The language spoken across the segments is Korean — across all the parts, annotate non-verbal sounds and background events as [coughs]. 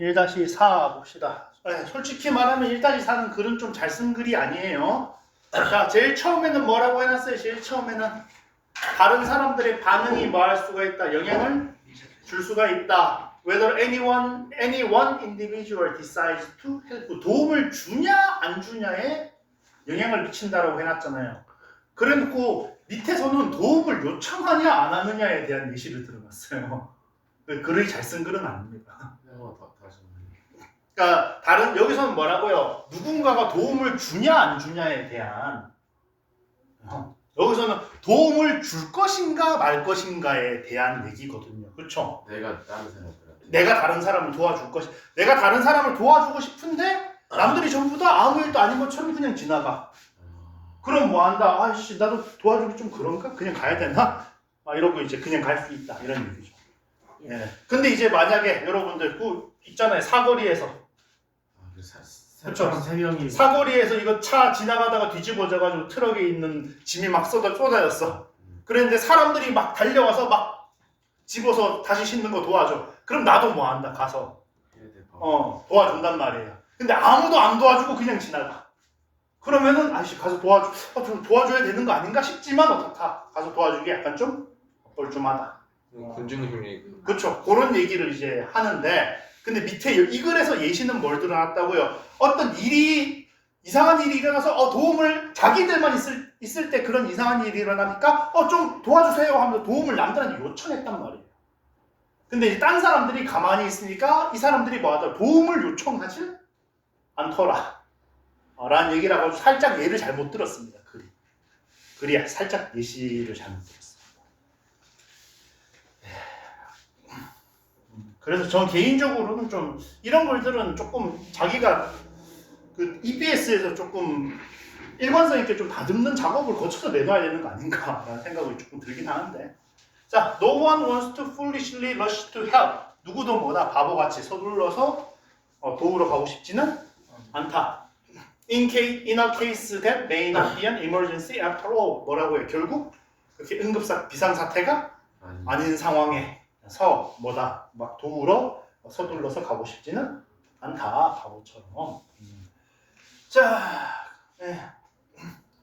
1-4 봅시다. 네, 솔직히 말하면 1-4는 글은 좀 잘 쓴 글이 아니에요. 자, 제일 처음에는 뭐라고 해놨어요? 제일 처음에는 다른 사람들의 반응이 뭐할 수가 있다. 영향을 줄 수가 있다. Whether anyone, any one individual decides to help. 도움을 주냐 안 주냐에 영향을 미친다라고 해놨잖아요. 그래놓고 밑에서는 도움을 요청하냐 안 하느냐에 대한 예시를 들어놨어요. 그 글을 잘쓴 글은 아닙니다. 그러니까 다른 여기서는 뭐라고요? 누군가가 도움을 주냐 안 주냐에 대한 어, 여기서는 도움을 줄 것인가 말 것인가에 대한 얘기거든요. 그렇죠? 내가 다른 사람들한테. 내가 다른 사람을 도와줄 것이 내가 다른 사람을 도와주고 싶은데 남들이 전부 다 아무 일도 아닌 것처럼 그냥 지나가. 아, 그럼 뭐 한다? 아씨 나도 도와주기 좀 그런가? 그냥 가야 되나? 아, 이러고 이제 그냥 갈 수 있다 이런 얘기죠. 예. 근데 이제 만약에 여러분들 그 있잖아요 사거리에서 아, 그. 세 명이 사거리에서 이거 차 지나가다가 뒤집어져가지고 트럭에 있는 짐이 막 쏟아 쏟아졌어. 그랬는데 사람들이 막 달려와서 막 집어서 다시 싣는 거 도와줘. 그럼 나도 뭐 한다 가서. 어. 어 도와준단 말이에요. 근데 아무도 안 도와주고 그냥 지나가. 그러면은 아씨 가서 도와줘, 어, 좀 도와줘야 되는 거 아닌가 싶지만 어떻다 가서 도와주기 약간 좀 뻘쭘하다. 군중심리 그렇죠. 그런 얘기를 이제 하는데 근데 밑에 이 글에서 예시는 뭘 드러났다고요? 어떤 일이 이상한 일이 일어나서 어, 도움을 자기들만 있을 있을 때 그런 이상한 일이 일어나니까 어 좀 도와주세요 하면서 도움을 남들한테 요청했단 말이에요. 근데 이제 딴 사람들이 가만히 있으니까 이 사람들이 뭐하더 도움을 요청하지 않더라. 어, 라는 얘기를 하고 살짝 예를 잘못 들었습니다. 글이. 글이 살짝 예시를 잘못 들었어요. 그래서 전 개인적으로는 좀 이런 글들은 조금 자기가 그 EBS에서 조금 일관성 있게 좀 다듬는 작업을 거쳐서 내놔야 되는 거 아닌가라는 생각이 조금 들긴 하는데 자, no one wants to foolishly rush to help 누구도 뭐다 바보같이 서둘러서 어, 도우러 가고 싶지는 않다. In case, in a case that may not be an emergency after all 뭐라고요? 결국 그렇게 응급사 비상 사태가 아니. 아닌 상황에 서 뭐다 막 도우러 서둘러서 가고 싶지는 않다 바보처럼. 음. 자 네.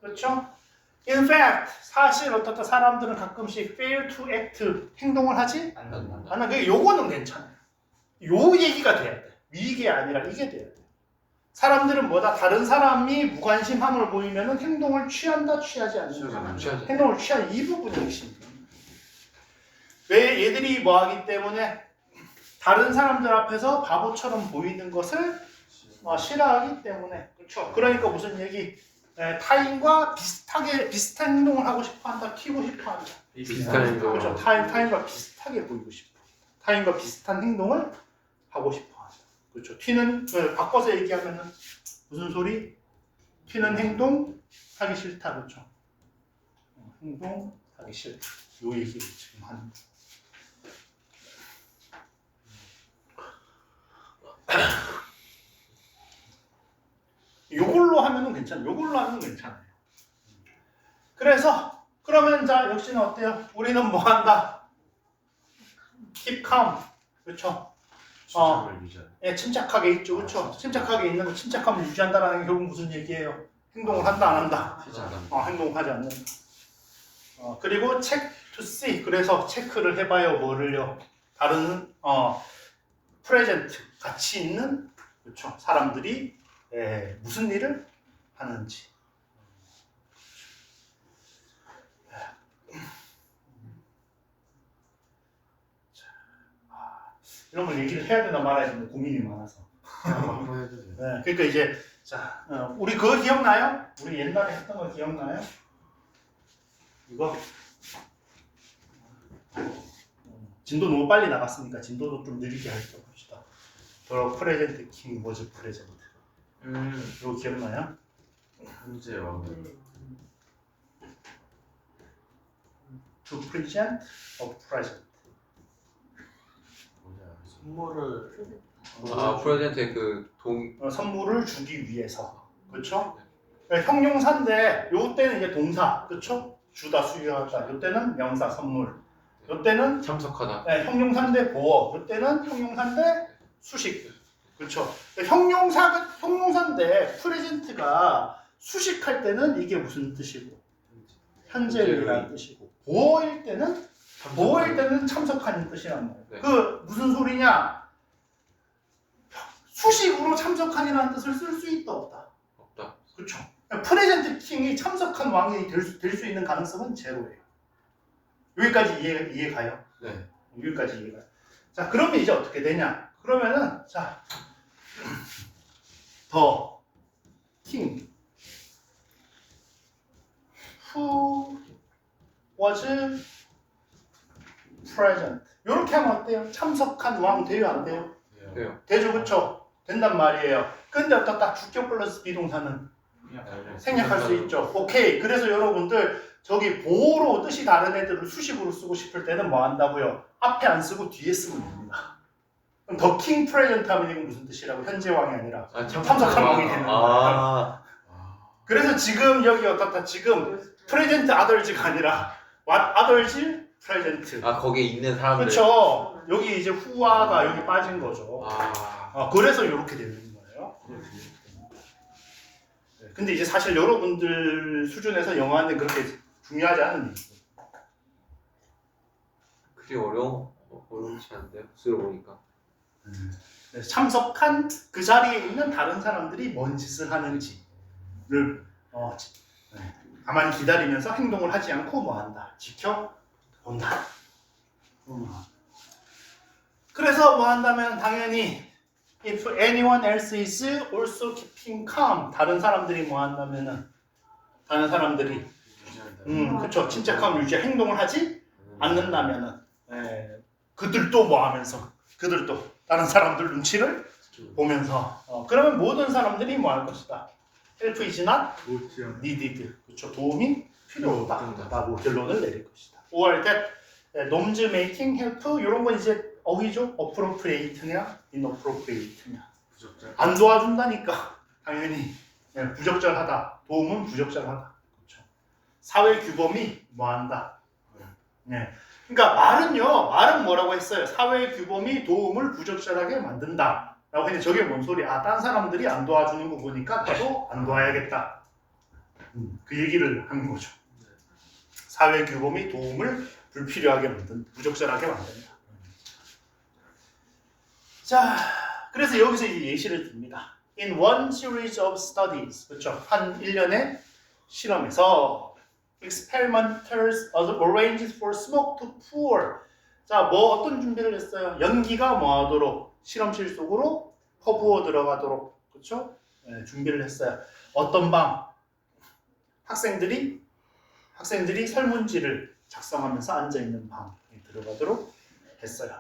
그렇죠? In fact 사실 어떻다 사람들은 가끔씩 fail to act 행동을 하지 않아 그 요거는 괜찮아요. 요 얘기가 돼야 돼. 이게 아니라 이게 돼야 돼. 사람들은 뭐다 다른 사람이 무관심함을 보이면은 행동을 취한다 취하지 않는다. 취하지 행동을 취한 이 부분이 핵심입니다. 왜 얘들이 뭐 하기 때문에 다른 사람들 앞에서 바보처럼 보이는 것을 어, 싫어하기 때문에 그렇죠. 그러니까 무슨 얘기 에, 타인과 비슷하게 비슷한 행동을 하고 싶어한다, 튀고 싶어한다. 비슷한 행동. 그렇죠. 타인 타인과 비슷하게 보이고 싶어. 타인과 비슷한 행동을 하고 싶어한다. 그렇죠. 튀는 그, 바꿔서 얘기하면은 무슨 소리? 튀는 행동 하기 싫다, 그렇죠. 어, 행동 하기 싫다. 요 얘기를 지금 하는 거. [coughs] 요걸로 하면은 괜찮아요. 요걸로 하면 괜찮아요. 그래서 그러면 자 역시는 어때요? 우리는 뭐 한다? keep calm. 그렇죠? 어. 예, 침착하게 있죠. 그렇죠? 침착하게 있는 거 침착함을 유지한다라는 게 결국 무슨 얘기예요? 행동을 한다 안 한다? 어, 행동하지 않는다. 어, 그리고 check to see. 그래서 체크를 해봐요. 뭐를요? 다른 어 프레젠트 같이 있는 그렇죠. 사람들이 예, 무슨 일을 하는지. 자, 아, 이런 걸 얘기를 해야 되나 말아야 되나 고민이 많아서. 해주세요. 네, 그러니까 이제 자, 어, 우리 그거 기억나요? 우리 옛날에 했던 거 기억나요? 이거 어, 진도 너무 빨리 나갔으니까 진도도 좀 느리게 할게요 봅시다. 더 프레젠트 킹 워즈 프레젠트. 음. 이거 기억나요? 현재 왕은 To present a present. 뭐냐. 선물을 아 프레젠트의 그동 어, 선물을 주기 위해서. 그렇죠? 형용사인데 요 때는 이제 동사. 그렇죠? 주다 수유하다. 요 때는 명사 선물. 요 때는 참석하다 네, 형용사인데 보어. 이때는 형용사인데 수식. 그렇죠. 형용사가 형용사인데 프레젠트가 수식할 때는 이게 무슨 뜻이고 현재일이라는 뜻이고 보어일 때는 보어일 때는 참석하는 뜻이란 말이에요. 네. 그 무슨 소리냐? 수식으로 참석한이라는 뜻을 쓸 수 있다 없다. 없다. 그렇죠. 프레젠트 킹이 참석한 왕이 될 수 있는 가능성은 제로예요. 여기까지 이해 이해 가요? 네. 여기까지 이해가. 자, 그러면 이제 어떻게 되냐? 그러면은 자, 더 king who was present. 이렇게 하면 어때요? 참석한 왕 돼요, 안 돼요? 돼요. 되죠, 그쵸? 된단 말이에요. 근데 어떻다? 주격 플러스 비동사는 생략할 수 있죠. 오케이. 그래서 여러분들 저기 보호로 뜻이 다른 애들을 수식으로 쓰고 싶을 때는 뭐 한다고요? 앞에 안 쓰고 뒤에 쓰면 됩니다. 그럼 더 킹 프레젠트 하면 이건 무슨 뜻이라고? 현재 왕이 아니라 아, 참석한 왕이 되는 거예요. 아, 그래서 지금 여기 어떻다? 지금 프레젠트 아덜즈가 아니라 what 아덜즈 프레젠트. 아 거기에 있는 사람들. 그렇죠. 여기 이제 후아가 여기 빠진 거죠. 아, 아, 그래서 이렇게 되는 거예요. 네, 근데 이제 사실 여러분들 수준에서 영어하는 그렇게 중요하지 않은 얘기죠. 그게 어려워 어렵지 않은데요? 들어보니까. 그래서 참석한 그 자리에 있는 다른 사람들이 뭔 짓을 하는지를 어, 지- 네, 가만히 기다리면서 행동을 하지 않고 뭐 한다 지켜본다. 음. 그래서 뭐 한다면 당연히 if anyone else is also keeping calm 다른 사람들이 뭐 한다면은 다른 사람들이 음 그쵸. 침착함을 유지 행동을 하지 않는다면은 예, 그들도 뭐 하면서 그들도 다른 사람들 눈치를 보면서 어, 그러면 모든 사람들이 뭐 할 것이다. Is not needed. 그쵸. 도움이 필요 없다 라고 결론을 내릴 것이다. 5월 때 놈즈 메이킹 헬프 이런 건 이제 어휘죠. inappropriate냐. 부적절. 안 도와준다니까. 당연히. 예, 부적절하다. 도움은 부적절하다 사회 규범이 뭐한다 네. 그러니까 말은요 말은 뭐라고 했어요 사회 규범이 도움을 부적절하게 만든다 라고 했는데 저게 뭔 소리야 아, 딴 사람들이 안 도와주는 거 보니까 나도 안 도와야겠다 음, 그 얘기를 하는 거죠 사회 규범이 도움을 불필요하게 만든 부적절하게 만든다 자 그래서 여기서 이제 예시를 듭니다. In one series of studies, 그렇죠? 한 1년의 실험에서 experimenters arranged for smoke to pour. 자, 뭐 어떤 준비를 했어요? 연기가 뭐 하도록 실험실 속으로 퍼부어 들어가도록 그렇죠? 네, 준비를 했어요. 어떤 방? 학생들이 학생들이 설문지를 작성하면서 앉아 있는 방에 들어가도록 했어요.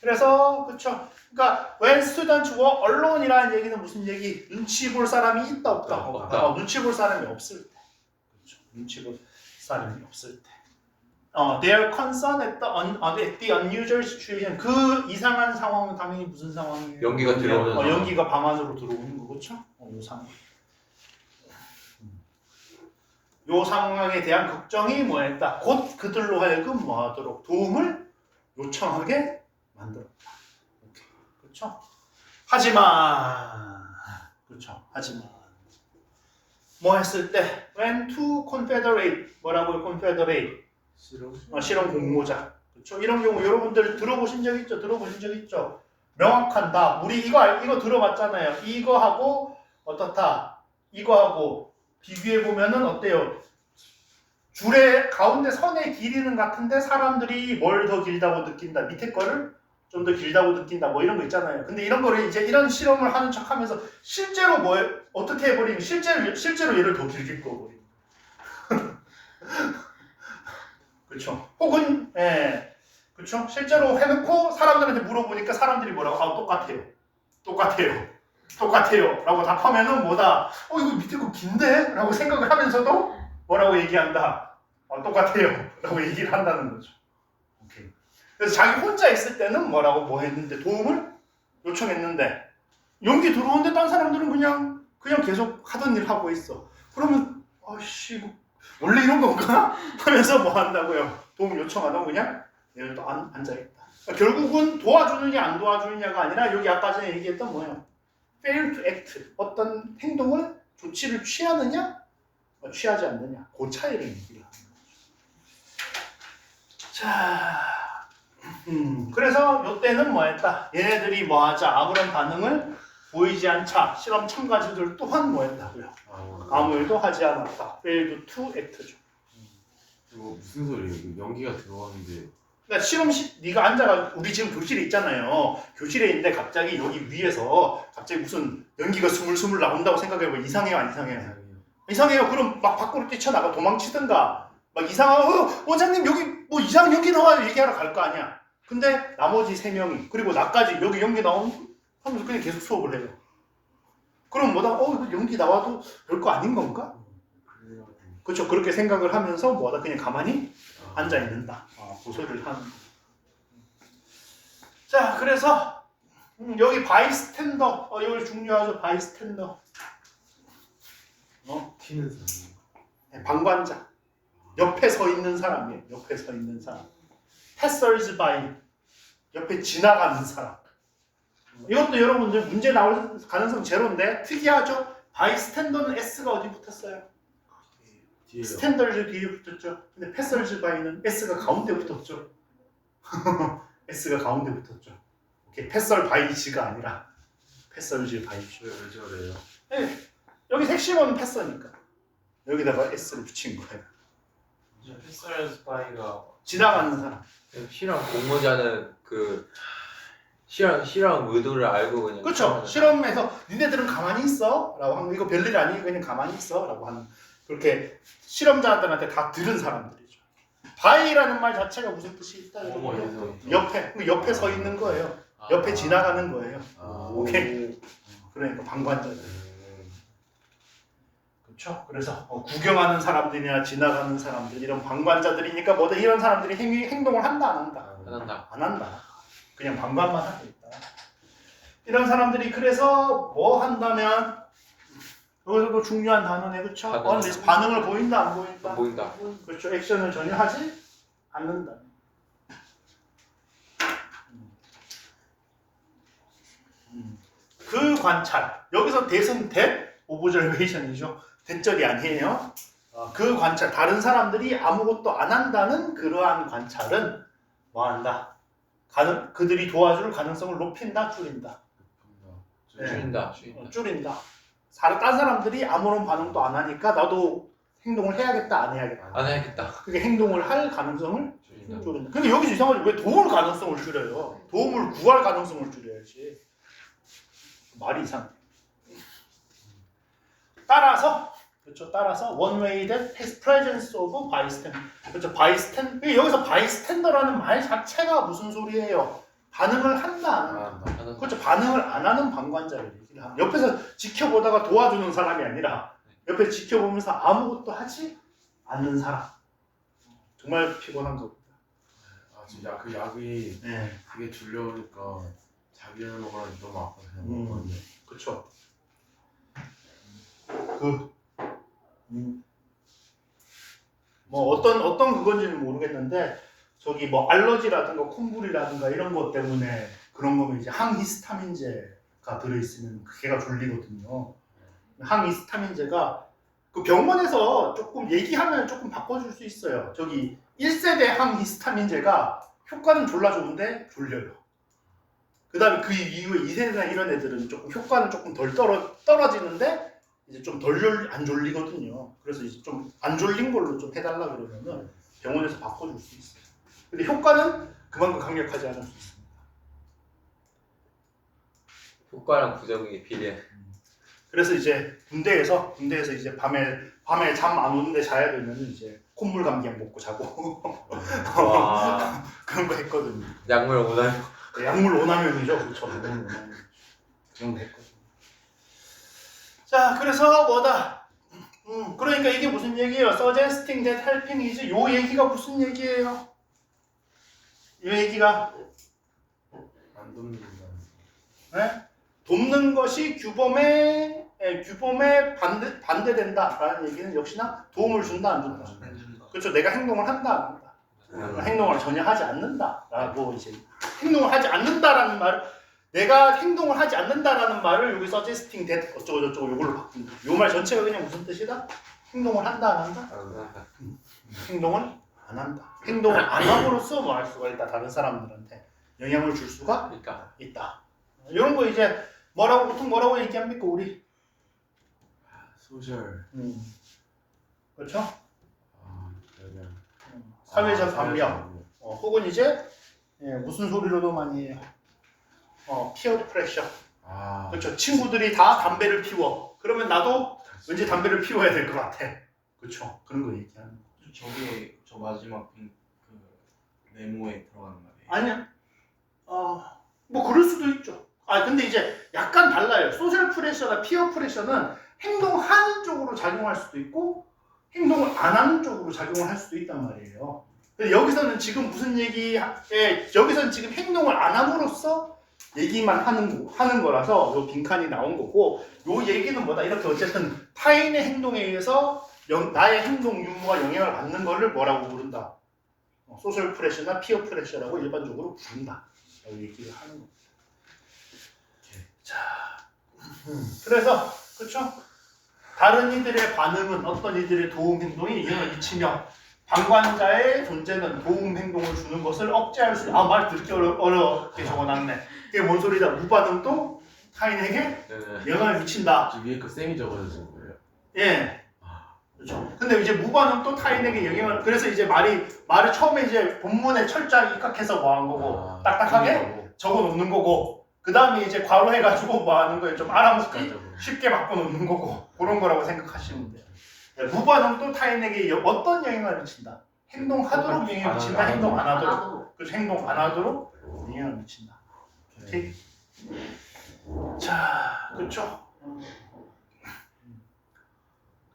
그래서 그렇죠. 그러니까 when students were alone이라는 얘기는 무슨 얘기? 눈치 볼 사람이 있다 없다. 없다. 어, 눈치 볼 사람이 없을 때. 그렇죠. 눈치 볼 사람이 없을 때. 어, their concern at the, un, uh, at the unusual situation. 그 이상한 상황은 당연히 무슨 상황이에요? 연기가 들어오는 어, 상황. 연기가 방 안으로 들어오는 거 그렇죠? 어, 요 상황. 음. 요 상황에 대한 걱정이 뭐했다? 곧 그들로 하여금 뭐하도록 도움을 요청하게 만들었다. 오케이. 그렇죠? 하지만 그렇죠. 하지만 뭐 했을 때 when to confederate 뭐라고요? confederate 싫어. 어, 실험 공모자 그렇죠? 이런 경우 여러분들 들어보신 적 있죠? 들어보신 적 있죠? 명확한 답 우리 이거 알- 이거 들어봤잖아요. 이거하고 어떻다? 이거하고 비교해 보면은 어때요? 줄의 가운데 선의 길이는 같은데 사람들이 뭘 더 길다고 느낀다. 밑에 거를 좀 더 길다고 느낀다. 뭐 이런 거 있잖아요. 근데 이런 거를 이제 이런 실험을 하는 척 하면서 실제로 뭐 어떻게 해버리면 실제로 실제로 얘를 더 길게 꺼버리는. [laughs] 그렇죠. 혹은 예, 그렇죠. 실제로 해놓고 사람들한테 물어보니까 사람들이 뭐라고? 아 똑같아요. 똑같아요. 똑같아요. 라고 답하면은 뭐다? 어 이거 밑에 거 긴데? 라고 생각을 하면서도 뭐라고 얘기한다? 어, 똑같아요. [laughs] 라고 얘기를 한다는 거죠. 오케이. 그래서 자기 혼자 있을 때는 뭐라고 뭐 했는데 도움을 요청했는데 연기 들어오는데 딴 사람들은 그냥 그냥 계속 하던 일 하고 있어. 그러면 아씨 원래 이런 건가? [laughs] 하면서 뭐 한다고요? 도움 요청하다 그냥 얘를 또 앉아 있다. 결국은 도와주느냐 안 도와주느냐가 아니라 여기 아까 전에 얘기했던 뭐예요? fail to act 어떤 행동을 조치를 취하느냐 어, 취하지 않느냐 그 차이를 얘기를 하는 거죠. 자, 음, 그래서 이때는 뭐 했다? 얘네들이 뭐 하자 아무런 반응을 보이지 않자 실험 참가자들 또한 뭐 했다고요? 아, 아무 일도 하지 않았다. failed to act죠. 이거 무슨 소리예요? 연기가 들어가는데 그러니까 실험실 네가 앉아가 우리 지금 교실에 있잖아요. 교실에 있는데 갑자기 여기 위에서 갑자기 무슨 연기가 스물스물 나온다고 생각해봐 이상해요 안 이상해요? 이상해요. 이상해요. 그럼 막 밖으로 뛰쳐나가 도망치든가 막 이상한 어, 원장님 여기 뭐 이상한 연기 나와요 얘기하러 갈 거 아니야. 근데 나머지 세 명이 그리고 나까지 여기 연기 나온 하면서 그냥 계속 수업을 해요. 그럼 뭐다 어 이거 연기 나와도 별거 아닌 건가? 그렇죠. 그렇게 생각을 하면서 뭐다 그냥 가만히 아, 앉아 있는다. 어, 고소를 하는. 거. 자, 그래서 음, 여기 바이스탠더, 어, 이걸 중요하죠. 바이스탠더. 어, 튀는 사람. 네, 방관자. 옆에 서 있는 사람이에요. 옆에 서 있는 사람. 패서즈 바이. 옆에 지나가는 사람. 이것도 여러분들 문제 나올 가능성 제로인데 특이하죠. 바이스탠더는 S가 어디 붙었어요? 뒤에 스탠더즈 뒤에 붙었죠. 근데 패서즈 바이는 S가 가운데 붙었죠. [laughs] S가 가운데 붙었죠. 오케이, 패설 바이지가 아니라 패서즈 바이지. 왜, 왜 저래요? 네, 여기 핵심은 패서니까 여기다가 S를 붙인 거예요. 패스라이즈 스파이가 지나가는 사람. 실험 공모자는 그 실험 실험 의도를 알고 그냥 그렇죠. 실험에서 니네들은 가만히 있어라고 하는 거, 이거 별일 아니니 그냥 가만히 있어라고 하는 그렇게 실험자들한테 다 들은 사람들이죠. 바이라는 말 자체가 무슨 뜻이 있다? 어머. 옆에 그 옆에 서 있는 거예요. 옆에 지나가는 거예요. 아, 오케이. 그러니까 방관자들. 음, 그렇죠. 그래서 어, 구경하는 사람들이나 지나가는 사람들 이런 방관자들이니까 뭐든 이런 사람들이 행, 행동을 한다 안 한다. 안 한다. 안 한다. 그냥 방관만 하고 있다. 이런 사람들이 그래서 뭐 한다면 여기서도 중요한 단어네 그렇죠. 반응. 어, 반응을 보인다 안 보인다. 안 보인다. 그렇죠. 액션을 전혀 하지 않는다. 음. 그 관찰 여기서 대선 대 오브저베이션이죠. 대절이 아니에요. 어, 그 관찰 다른 사람들이 아무것도 안 한다는 그러한 관찰은 뭐 한다? 가능, 그들이 도와줄 가능성을 높인다, 줄인다. 네. 줄인다. 어, 줄인다. 줄인다. 사- 딴 사람들이 아무런 반응도 안 하니까 나도 행동을 해야겠다, 안 해야겠다. 안 해야겠다. 그게 행동을 할 가능성을 줄인다. 줄인다. 근데 여기서 이상하지 왜 도울 가능성을 줄여요? 도움을 구할 가능성을 줄여야지. 말이 이상. 따라서 그렇죠. 따라서 one way that has presence of bystander. 그렇죠. bystander. 여기서 bystander라는 말 자체가 무슨 소리예요? 반응을 한다 안 한다. 아, 한다. 그렇죠. 반응을 안 하는 방관자를 얘기를 합니다. 옆에서 지켜보다가 도와주는 사람이 아니라 옆에 지켜보면서 아무것도 하지 않는 사람. 정말 피곤한 겁니다. 아, 약, 그 약이 네. 되게 줄려오니까 자기를 먹으라 너무 아파서 그냥 음. 먹었는데 그렇죠. 그, 음, 뭐 어떤 어떤 그건지는 모르겠는데 저기 뭐 알러지라든가 콩불이라든가 이런 것 때문에 그런 거면 이제 항히스타민제가 들어있으면 그게가 졸리거든요. 항히스타민제가 그 병원에서 조금 얘기하면 조금 바꿔줄 수 있어요. 저기 1세대 항히스타민제가 효과는 졸라 좋은데 졸려요. 그 다음에 그 이후에 2세대나 이런 애들은 조금 효과는 조금 덜 떨어, 떨어지는데 이제 좀 덜 안 졸리거든요. 그래서 이제 좀 안 졸린 걸로 좀 해달라 그러면은 병원에서 바꿔줄 수 있어요. 근데 효과는 그만큼 강력하지 않을 수 있습니다. 효과랑 부작용이 비례. 그래서 이제 군대에서 군대에서 이제 밤에 밤에 잠 안 오는데 자야 되면은 이제 콧물 감기약 먹고 자고 와. [laughs] 그런 거 했거든요. 약물 오나요? 네, 약물 오남용이죠. 그렇죠. 약물 오남용. 그런 거 했거든요. 자, 그래서 뭐다? 음, 그러니까 이게 무슨 얘기예요? Suggesting that helping is 요 얘기가 무슨 얘기예요? 요 얘기가 안 돕는다는 네? 돕는 것이 규범에 에, 규범에 반대 반대된다라는 얘기는 역시나 도움을 준다 안 준다. 그렇죠. 내가 행동을 한다 안 한다. 행동을 전혀 하지 않는다라고 이제 행동을 하지 않는다라는 말 내가 행동을 하지 않는다라는 말을 여기 suggesting that 어쩌고 저쩌고 이걸로 바꾼다. 요 말 전체가 그냥 무슨 뜻이다? 행동을 한다 안 한다? 행동을 안 한다. 행동을 안 함으로써 뭐 할 수가 있다. 다른 사람들한테 영향을 줄 수가 그러니까 있다. 이런 거 이제 뭐라고 보통 뭐라고 얘기합니까 우리? 소셜. 음. 그렇죠? 아. 음. 사회적 아. 방역. 어, 혹은 이제 예, 무슨 소리로도 많이 해요. 어, 피어 프레셔. 아. 그렇죠. 친구들이 다 담배를 피워. 그러면 나도 왠지 담배를 피워야 될 것 같아. 그렇죠. 그런 거 얘기하는 거. 저게 저 마지막 그, 그 네모에 들어가는 말이에요. 아니야. 어, 뭐 그럴 수도 있죠. 아, 근데 이제 약간 달라요. 소셜 프레셔나 피어 프레셔는 행동하는 쪽으로 작용할 수도 있고 행동을 안 하는 쪽으로 작용을 할 수도 있단 말이에요. 근데 여기서는 지금 무슨 얘기에 여기서는 지금 행동을 안 함으로써 얘기만 하는 거, 하는 거라서 요 빈칸이 나온 거고 요 얘기는 뭐다 이렇게 어쨌든 타인의 행동에 의해서 영- 나의 행동 유무가 영향을 받는 거를 뭐라고 부른다. 어, 소셜 프레셔나 피어 프레셔라고 일반적으로 부른다. 라고 얘기를 하는 거. 자, 음, [laughs] 그래서 그렇죠. 다른 이들의 반응은 어떤 이들의 도움 행동에 영향을 미치며 방관자의 존재는 도움 행동을 주는 것을 억제할 수. 아말 듣기 어려, 어렵게 적어놨네. 그게 뭔 소리다? 무반응도 타인에게 네네. 영향을 미친다. 저 위에 거 쌤이 적어주신 거예요. 예. 그렇죠. 근데 이제 무반응 또 타인에게 영향을 그래서 이제 말이 말을 처음에 이제 본문에 철저하게 입각해서 뭐 한 거고 아, 딱딱하게 적어 놓는 거고 그 다음에 이제 괄호 해가지고 뭐 하는 거예요 좀 알아먹기 습관적으로. 쉽게 바꿔 놓는 거고 그런 거라고 생각하시면 돼요. 네, 무반응 또 타인에게 여- 어떤 영향을 미친다. 행동하도록 영향을 미친다. 안 행동 안 하도록. 하도록. 그래서 행동 안 하도록 영향을 미친다. 오케이. 자, 그렇죠.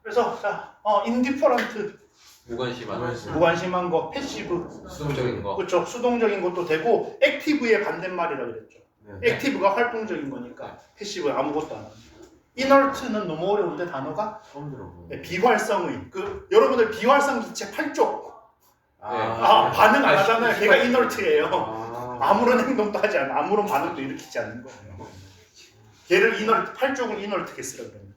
그래서 자, 어, 인디퍼런트 무관심한 무관심. 무관심한 거, 패시브, 수동적인 거. 그렇죠. 수동적인 것도 되고 액티브의 반대말이라 그랬죠. 네. 액티브가 활동적인 거니까 패시브 아무것도 안 합니다. 이너트는 너무 어려운데 단어가 처음 들어보는. 네, 비활성의 그 여러분들 비활성 기체 8쪽 아, 아, 반응 안 아, 하잖아요. 시- 걔가 이너트예요. 아. 아무런 행동도 하지 않아. 아무런 반응도 일으키지 않는 거예요. 걔를 이너트 8쪽을 이너트 쓰라 그럽니다.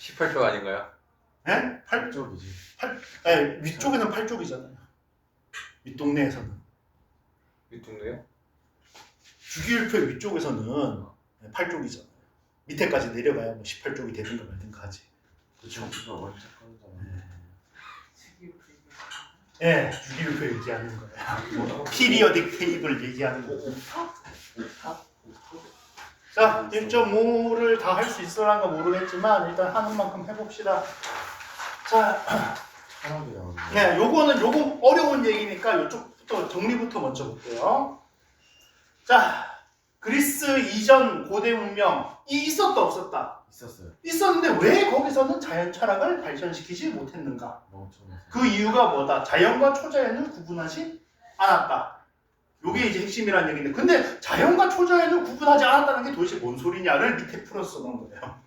18조 아닌가요? 예? 8 쪽이지. 예, 위쪽에는 8쪽이잖아요. 윗동네에서는 유통도요? 주기율표 위쪽에서는 8쪽이잖아요. 밑에까지 내려가야 뭐 18쪽이 되든가 말든가 하지. 그쵸. 그거 원작 거잖아. 예, 주기율표 얘기하는 거예요. 피리어딕 테이블 얘기하는 거. 자, 1.5를 다 할 수 있을란가 모르겠지만 일단 하는 만큼 해봅시다. 자. 네, 요거는 요거 어려운 얘기니까 요쪽부터 정리부터 먼저 볼게요. 자, 그리스 이전 고대 문명 이 있었다 없었다. 있었어요. 있었는데 왜 거기서는 자연 철학을 발전시키지 못했는가? 그 이유가 뭐다? 자연과 초자연을 구분하지 않았다. 요게 이제 핵심이라는 얘기인데, 근데 자연과 초자연을 구분하지 않았다는 게 도대체 뭔 소리냐를 밑에 풀어서 놓은 거예요.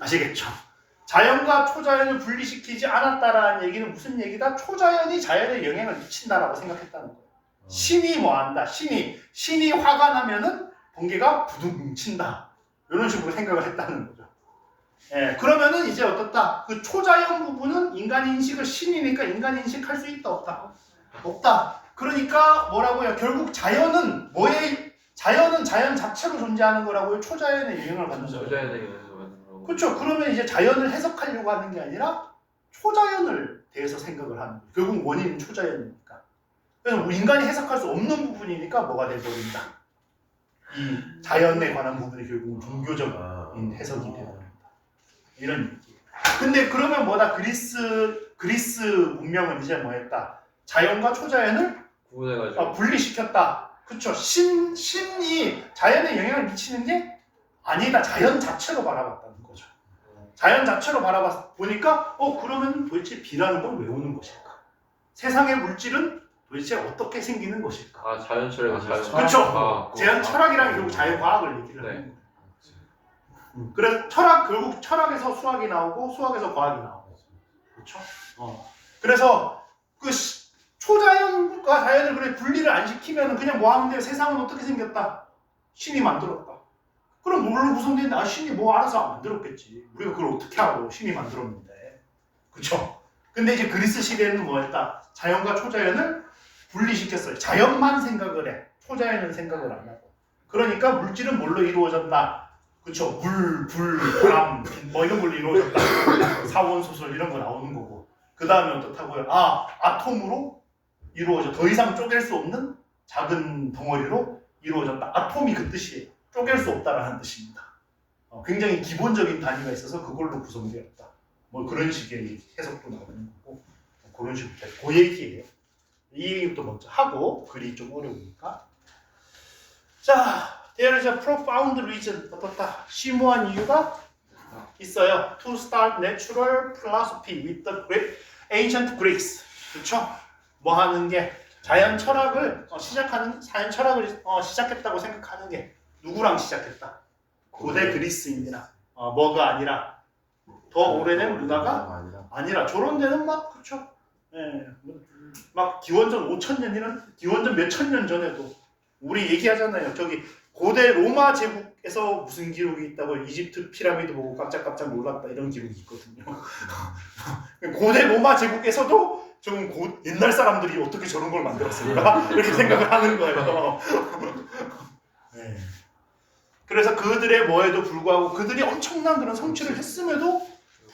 아시겠죠? 자연과 초자연을 분리시키지 않았다라는 얘기는 무슨 얘기다? 초자연이 자연에 영향을 미친다라고 생각했다는 거예요. 어. 신이 뭐 한다? 신이 신이 화가 나면은 번개가 부둥 친다. 이런 식으로 생각을 했다는 거죠. 예, 그러면은 이제 어떻다? 그 초자연 부분은 인간 인식을 신이니까 인간 인식할 수 있다 없다? 없다. 그러니까 뭐라고요? 결국 자연은 뭐에 자연은 자연 자체로 존재하는 거라고요. 초자연의 영향을 받는 거죠. 여자에 대해서 만든 거고. 그렇죠. 그러면 이제 자연을 해석하려고 하는 게 아니라 초자연을 대해서 생각을 하는 거예요. 결국 원인은 초자연이니까. 그래서 우리 인간이 해석할 수 없는 부분이니까 뭐가 돼버린다. 이 자연에 관한 부분이 결국은 종교적인 아. 해석이 돼버린다. 이런 얘기. 근데 그러면 뭐다? 그리스 그리스 문명은 이제 뭐했다? 자연과 초자연을 구분해가지고 아, 분리시켰다. 그쵸. 신, 신이 자연에 영향을 미치는 게 아니다. 자연 자체로 바라봤다는 거죠. 자연 자체로 바라봤 보니까, 어, 그러면 도대체 비라는 건왜 오는 것일까? 세상의 물질은 도대체 어떻게 생기는 것일까? 아 자연 철학과 아, 자연 그쵸. 과학. 제한 철학이랑 결국 자연과학을 얘기를 네. 하는 거예요. 음, 그래서 철학, 결국 철학에서 수학이 나오고 수학에서 과학이 나오고. 그렇죠? 어. 그래서 그 시- 초자연과 자연을 그래 분리를 안 시키면 그냥 뭐 하면 돼요? 세상은 어떻게 생겼다? 신이 만들었다. 그럼 뭘로 구성되는데 아 신이 뭐 알아서 만들었겠지. 우리가 그걸 어떻게 알아? 신이 만들었는데. 그쵸? 근데 이제 그리스 시대에는 뭐였다? 자연과 초자연을 분리시켰어요. 자연만 생각을 해. 초자연은 생각을 안 하고. 그러니까 물질은 뭘로 이루어졌나? 그쵸? 물, 불, 바람, 뭐 이런 걸로 이루어졌다. [laughs] 사원소설 이런 거 나오는 거고. 그 다음에 어떻다고요? 아, 아톰으로 이루어져. 더 이상 쪼갤 수 없는 작은 덩어리로 이루어졌다. 아톰이 그 뜻이에요. 쪼갤 수 없다라는 뜻입니다. 어, 굉장히 기본적인 단위가 있어서 그걸로 구성되었다. 뭐 그런 식의 해석도 나오는 거고 뭐 그런 식으로 돼. 그 얘기예요. 이 얘기부터 먼저 하고 글이 좀 어려우니까. 자, there is a profound reason 어떻다. 심오한 이유가 있어요. To start natural philosophy with the Greek, ancient Greeks. 그렇죠? 뭐 하는 게 자연 철학을 어, 시작하는 자연 철학을 어, 시작했다고 생각하는 게 누구랑 시작했다? 고대 그리스인이나 어, 뭐가 아니라 더 오래된 문화가 아니라 저런 데는 막 그쵸 예, 막 기원전 5천 년이란 기원전 몇 천 년 전에도 우리 얘기하잖아요. 저기 고대 로마 제국에서 무슨 기록이 있다고 이집트 피라미드 보고 깜짝깜짝 놀랐다 이런 기록이 있거든요. [laughs] 고대 로마 제국에서도 좀 고, 옛날 사람들이 어떻게 저런 걸 만들었을까? 이렇게 생각을 하는 거예요. [laughs] 네. 그래서 그들의 뭐에도 불구하고 그들이 엄청난 그런 성취를 했음에도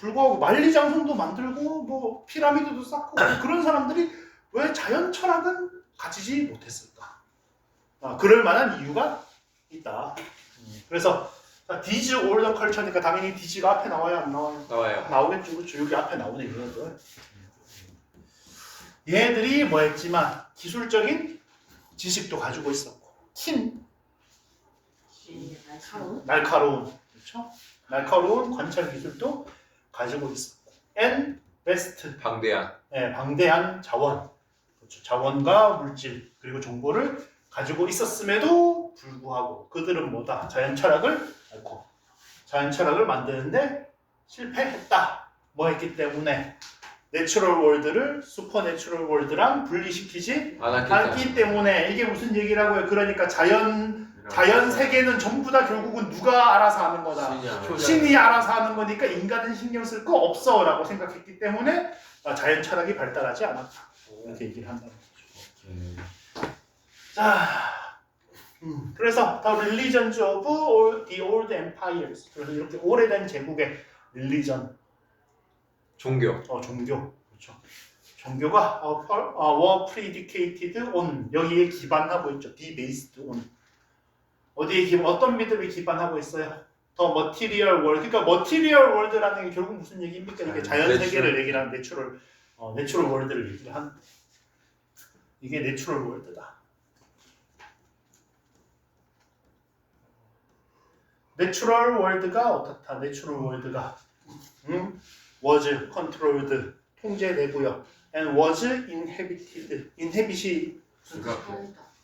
불구하고 만리장성도 만들고 뭐 피라미드도 쌓고 그런 사람들이 왜 자연 철학은 가지지 못했을까? 아, 그럴 만한 이유가 있다. 음, 그래서 디즈 올더 컬처니까 당연히 디즈가 앞에 나와요 안 나와요? 나와요. 나오겠죠. 그렇죠. 여기 앞에 나오네 얘네들 얘네들이 뭐 했지만 기술적인 지식도 가지고 있었고. 킨. 날카로운? 날카로운. 그렇죠? 날카로운 관찰 기술도 가지고 있었고. and best. 방대한. 예, 방대한 자원 자원과 물질 그리고 정보를 가지고 있었음에도 불구하고 그들은 뭐다? 자연 철학을 앓고 자연 철학을 만드는데 실패했다. 뭐 했기 때문에 내추럴 월드를 슈퍼 내추럴 월드랑 분리시키지 안았기 않기 때문에. 이게 무슨 얘기라고요? 그러니까 자연 자연 세계는 전부 다 결국은 누가 알아서 하는 거다. 신이야. 신이 알아서 하는 거니까 인간은 신경 쓸 거 없어라고 생각했기 때문에 아, 자연 철학이 발달하지 않았다 이렇게 얘기를 한다는 거죠. 오케이. 자, 음, 그래서 the religions of all the old empires. 그래서 이렇게 오래된 제국의 religion, 종교. 어, 종교, 그렇죠. 종교가 어, 어, 어, were predicated on 여기에 기반하고 있죠. be based on 어디에 기 어떤 믿음에 기반하고 있어요? 더 material world. 그러니까 material world라는 게 결국 무슨 얘기입니까? 이게 자연. 세계를 얘기를 하는 내추럴 어, 내추럴 월드를 얘기를 하는 이게 내추럴 월드다. 내추럴 월드가 어떻다? 내추럴 월드가 음? was controlled 통제되고요. and was inhabited. inhabit이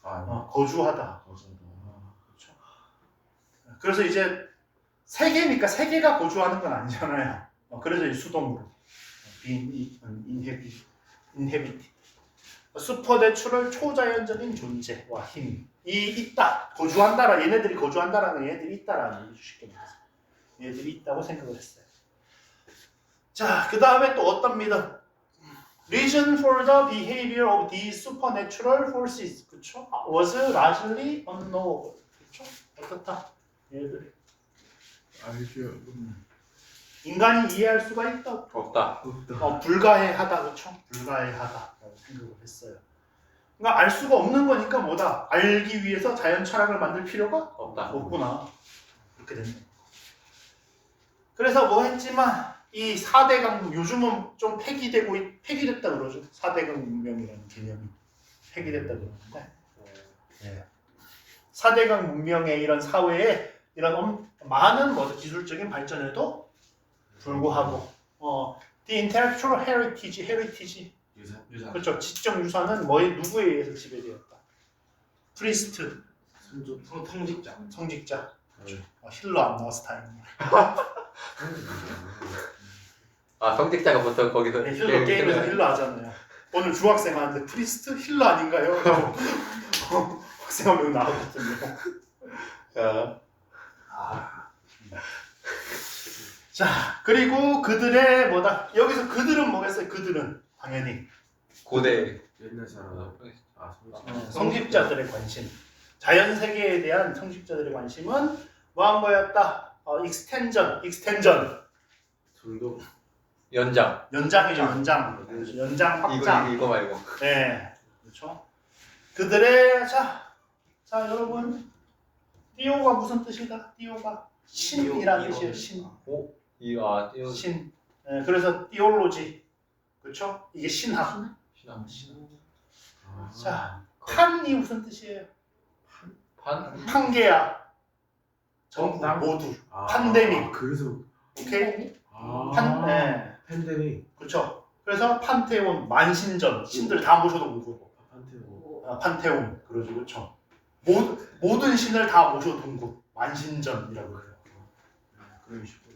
아 어, 거주하다. 거기다. 그렇죠. 그래서 이제 세계니까 세계가 거주하는 건 아니잖아요. 어, 그래서 이 수동으로 being inhabit, inhabit. 슈퍼내추럴 초자연적인 존재와 힘이 있다. 거주한다라 얘네들이 거주한다라는 건 얘네들이 있다라는 얘기 쉽게 말해서 얘네들이 있다고 생각을 했어요. 자, 그 다음에 또 어떤 믿음? Reason for the behavior of these supernatural forces, 그쵸? was largely unknowable, 그쵸? 어떻다? 얘들 알죠. 인간이 이해할 수가 있다, 없다. 어, 불가해하다, 그쵸? 불가해하다라고 생각을 했어요. 그러니까 알 수가 없는 거니까 뭐다? 알기 위해서 자연 철학을 만들 필요가 없다. 없구나. 이렇게 됐네. 그래서 뭐 했지만 이 4대 강국 요즘은 좀 폐기되고 있- 폐기됐다 그러죠. 4대 문명이라는 개념이 폐기됐다 그러는데 예. 4대강 문명의 이런 사회에 이런 엄- 많은 뭐 기술적인 발전에도 불구하고 어, the intellectual heritage, heritage 유사 유사. 그렇죠. 지적 유산은 뭐에 누구에 의해서 지배되었다. 프리스트, 선조 성 통직자. 성직자. 그렇죠. 어, 힐러 안 나와서 다행이네. [laughs] 아 성직자가 보통 거기서 네, 힐러 게임에서 힐러 하잖아요. 오늘 중학생 하는데 프리스트 힐러 아닌가요? 어, 학생 한명 나오거든요. 어. 아. 자 그리고 그들의 뭐다? 여기서 그들은 뭐겠어요? 그들은 당연히 고대 옛날 사람. 아 성직. 어, 성직자들의 관심. 자연 세계에 대한 성직자들의 관심은 뭐한 거였다. 어, 익스텐전 익스텐전. 정도. 연장. 연장이죠 연장. 그렇죠. 연장 이거 확장 이거 말고. 네 그렇죠? 그들의 자, 자 여러분. 띠오가 무슨 뜻이다? 띠오가 신이라는 뜻이에요 신 이아 신. 예, 그래서 띠올로지. 그렇죠? 이게 신학. 신앙 아. 자, 판이 무슨 뜻이에요? 판 판계야. 전부 어, 모두. 아, 팬데믹. 그래서. 오케이? 아. 판, 예. 팬데믹. 그렇죠. 그래서 판테온, 만신전, 신들 다 모셔둔 곳. 판테고. 아, 판테온. 그러죠, 그렇죠. 모든 모든 신을 다 모셔둔 곳. 만신전이라고 해요. 그런 식으로.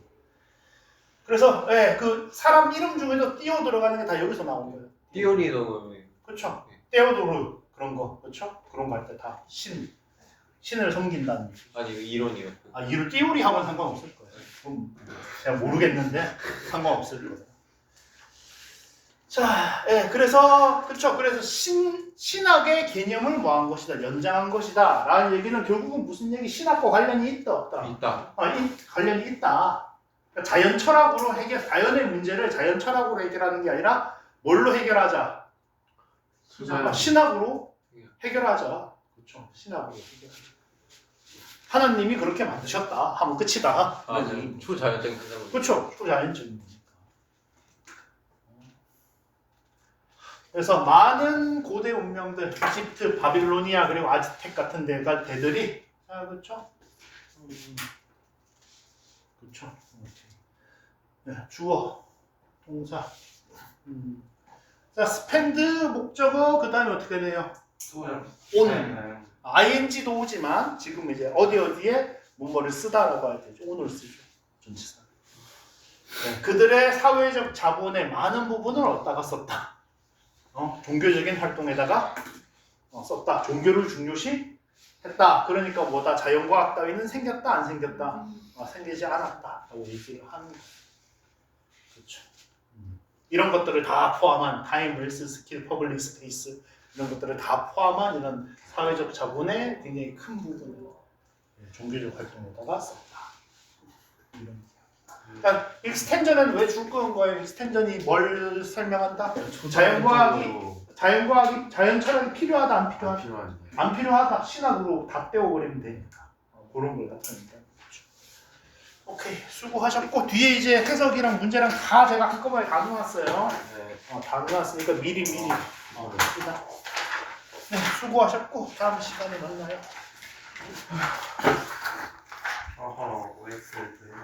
그래서 예, 그 사람 이름 중에도 띄어 들어가는 게 다 여기서 나온 거예요. 띠오리도 그렇죠. 테오도르 그런 거 그렇죠? 그런 거 할 때 다 신 신을 섬긴다는 얘기. 아니 이론이요 아 이를 띠오리 하면 상관없을 거예요. 그럼 제가 모르겠는데 상관없을 거예요. 자, 예, 그래서 그렇죠. 그래서 신 신학의 개념을 뭐한 것이다, 연장한 것이다라는 얘기는 결국은 무슨 얘기? 신학과 관련이 있다, 없다. 있다 아, 이, 관련이 있다. 그러니까 자연 철학으로 해결, 자연의 문제를 자연 철학으로 해결하는 게 아니라 뭘로 해결하자? 수자. 아, 신학으로 해결하자. 그렇죠. 신학으로 해결하자. 하나님이 그렇게 만드셨다. 하면 끝이다. 아 네. 초자연적인 세상을 그렇죠. 초자연적인 거니까. 그래서 많은 고대 문명들, 이집트, 바빌로니아 그리고 아즈텍 같은 데가 대들이 아 그렇죠. 음, 그렇죠. 네, 주어, 동사. 음. 자, 스펜드 목적어 그 다음에 어떻게 돼요? 소원. 온. ing도 오지만 지금 이제 어디 어디에 뭐뭐를 쓰다라고 할 때죠. 오늘 쓰죠. 전치사. 네, 그들의 사회적 자본의 많은 부분을 얻다가 썼다. 어, 종교적인 활동에다가 어, 썼다. 종교를 중요시 했다. 그러니까 뭐다 자연과학 따위는 생겼다 안 생겼다. 어, 생기지 않았다라고 얘기를 하는 거예요. 이런 것들을 다 포함한 타임, 릴스, 스킬, 퍼블릭 스페이스 이런 것들을 다 포함한 이런 사회적 자본의 굉장히 큰 부분을 예, 종교적 활동에다가 썼다. 이런. 그러니까 익스텐전은 왜줄 거예요? 익스텐전이 뭘 설명한다? 자연과학이- 자연과학이 자연 철학이 필요하다 안안 필요하다? 안 필요하다. 신학으로 다 떼어버리면 되니까 어, 그런 걸 나타낸다. 오케이 수고하셨고 뒤에 이제 해석이랑 문제랑 다 제가 한꺼번에 다 넣어놨어요. 네. 어, 다 넣어놨으니까 미리 미리 어, 합시다. 네 수고하셨고 다음 시간에 만나요. 어허, OX를